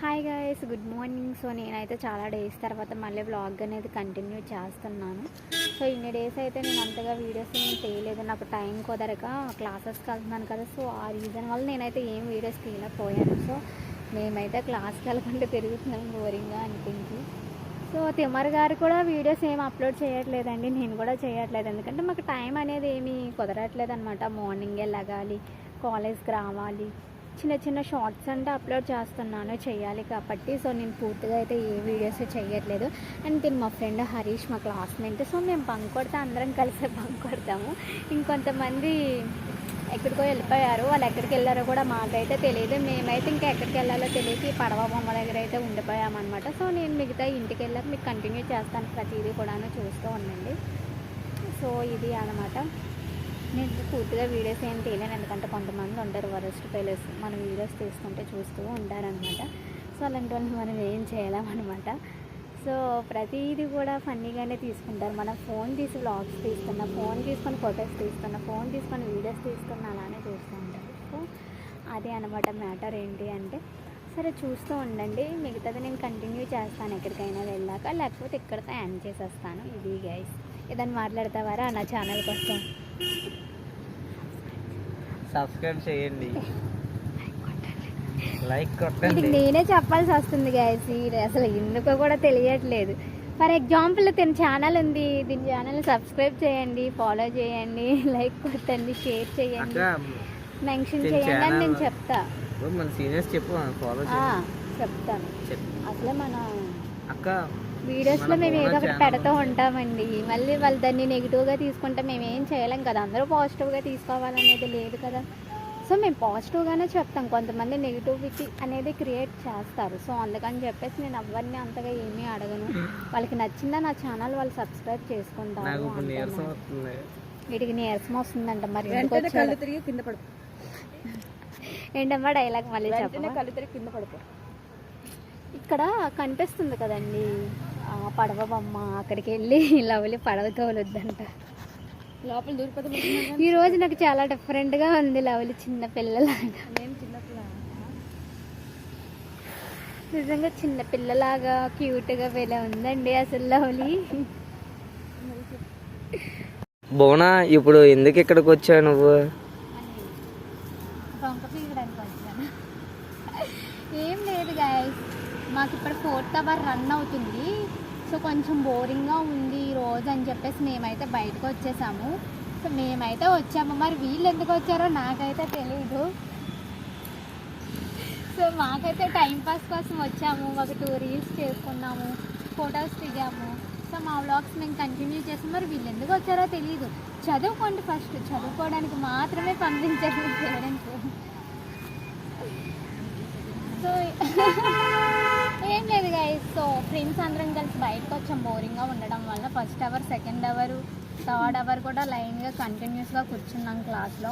Hi guys good morning so నేనైతే చాలా days తర్వాత మళ్ళీ బ్లాగ్ అనేది కంటిన్యూ చేస్తున్నాను. సో ఇన్ని డేస్ అయితే నేను అంతగా వీడియోస్ ఏం తీయలేదు. నాకు టైం కుదరక క్లాసెస్కి వెళ్తున్నాను కదా. సో ఆ రీజన్ వల్ల నేనైతే ఏం వీడియోస్ తీయలేకపోయాను. సో మేమైతే క్లాస్కి వెళ్ళకుండా తిరుగుతున్నాం. బోరింగ్గా అనిపించి. సో తిమ్మర్ గారు కూడా వీడియోస్ ఏం అప్లోడ్ చేయట్లేదండి. నేను కూడా చేయట్లేదు. ఎందుకంటే మాకు టైం అనేది ఏమీ కుదరట్లేదు అనమాట మార్నింగే లగాలి కాలేజ్కి రావాలి. చిన్న చిన్న షార్ట్స్ అంటే అప్లోడ్ చేస్తున్నాను చేయాలి కాబట్టి. సో నేను పూర్తిగా అయితే ఏ వీడియోస్ చేయట్లేదు. అండ్ దీని మా ఫ్రెండ్ హరీష్ మా క్లాస్మేట్. సో మేము బంక్ కొడితే అందరం కలిసి బంక్ కొడతాము. ఇంకొంతమంది ఎక్కడికో వెళ్ళిపోయారు. వాళ్ళు ఎక్కడికి వెళ్ళారో కూడా మాకైతే తెలియదు. మేమైతే ఇంకా ఎక్కడికి వెళ్ళాలో తెలియక పడవ బొమ్మ దగ్గర అయితే ఉండిపోయామన్నమాట. సో నేను మిగతా ఇంటికి వెళ్ళాక మీకు కంటిన్యూ చేస్తాను ప్రతిదీ కూడాను చూస్తూ ఉండండి. సో ఇది అనమాట నేను పూర్తిగా వీడియోస్ ఏం తీయలేను ఎందుకంటే కొంతమంది ఉంటారు వరస్ట్ ఫెయిల్స్ మన వీడియోస్ తీసుకుంటే చూస్తూ ఉంటారనమాట సో అలాంటి వాళ్ళని మనం ఏం చేయలేమన్నమాట. సో ప్రతిదీ కూడా ఫన్నీగానే తీసుకుంటారు. మనం ఫోన్ తీసి వ్లాగ్స్ తీస్తున్నా ఫోన్ తీసుకొని ఫొటోస్ తీస్తున్నా ఫోన్ తీసుకొని వీడియోస్ తీస్తున్నా అలానే చూస్తూ ఉంటారు. సో అదే అనమాట మ్యాటర్ ఏంటి అంటే సరే చూస్తూ ఉండండి. మిగతాది నేను కంటిన్యూ చేస్తాను ఎక్కడికైనా వెళ్ళాక లేకపోతే ఇక్కడితో ఎండ్ చేసేస్తాను. ఇది గైస్ ఏదైనా మాట్లాడతావారా నా ఛానల్కి వస్తాం సబ్స్క్రైబ్ చేయండి. లైక్ కొట్టండి. నేనే చెప్పాల్సి వస్తుంది గైస్ అసలు ఎందుకో కూడా తెలియట్లేదు. ఫర్ ఎగ్జాంపుల్ తన ఛానల్ ఉంది. దీని ఛానల్ సబ్స్క్రైబ్ చేయండి ఫాలో చేయండి లైక్ కొట్టండి షేర్ చేయండి. మెన్షన్ చేయండి అని నేను చెప్తా. మన సీనియర్స్ చెప్పు ఫాలో చెప్తాను. అసలు మన అక్క వీడియోస్లో మేము ఏదో ఒకటి పెడుతూ. ఉంటామండి. మళ్ళీ వాళ్ళు దాన్ని నెగిటివ్గా తీసుకుంటే మేము ఏం చేయలేం కదా. అందరూ పాజిటివ్గా తీసుకోవాలనేది లేదు కదా. సో మేము పాజిటివ్గానే చెప్తాం. కొంతమంది నెగిటివిటీ అనేది క్రియేట్ చేస్తారు. సో అందుకని చెప్పేసి నేను ఎవరిని అంతగా ఏమీ అడగను. వాళ్ళకి నచ్చిందా నా ఛానల్ వాళ్ళు సబ్స్క్రైబ్ నాకు చేసుకుంటారు వీటికి నీరసం వస్తుందంట మరి కింద పడుకో. ఏంటమ్మా డైలాగ్ మళ్ళీ కళ్ళు తిరిగి కింద పడుకో. ఇక్కడ కనిపిస్తుంది కదండి. పడవ బొమ్మ అక్కడికి వెళ్ళి లవ్లీ పడవ తోలొద్దంట. లోపల దూరిపోతే ఈ రోజు నాకు చాలా డిఫరెంట్గా ఉంది లవ్లీ చిన్న పిల్లలాగా. నిజంగా చిన్న పిల్లలాగా క్యూట్గా వేలే ఉందండి అసలు లవ్లీ. బోనా ఇప్పుడు ఎందుకు ఇక్కడికి వచ్చావు నువ్వు? ఏం లేదు గాయస్ మాకు ఇప్పుడు ఫోర్త్ అవర్ రన్ అవుతుంది. సో కొంచెం బోరింగ్గా ఉంది ఈ రోజు అని చెప్పేసి మేమైతే బయటకు వచ్చేసాము. సో మేమైతే వచ్చాము. మరి వీళ్ళు ఎందుకు వచ్చారో నాకైతే తెలియదు సో మాకైతే టైంపాస్ కోసం వచ్చాము. ఒక టూ రీల్స్ చేసుకున్నాము ఫొటోస్ దిగాము. సో మా వ్లాగ్స్ మేము కంటిన్యూ చేసాం మరి వీళ్ళు ఎందుకు వచ్చారో తెలియదు చదువుకోండి ఫస్ట్. చదువుకోవడానికి మాత్రమే పంపించారు పేరెంట్స్. సో ఫ్రెండ్స్ అందరం కలిసి బయటకు వచ్చాం. బోరింగ్గా ఉండడం వల్ల first hour second hour third hour కూడా లైన్గా కంటిన్యూస్గా కూర్చున్నాం క్లాస్లో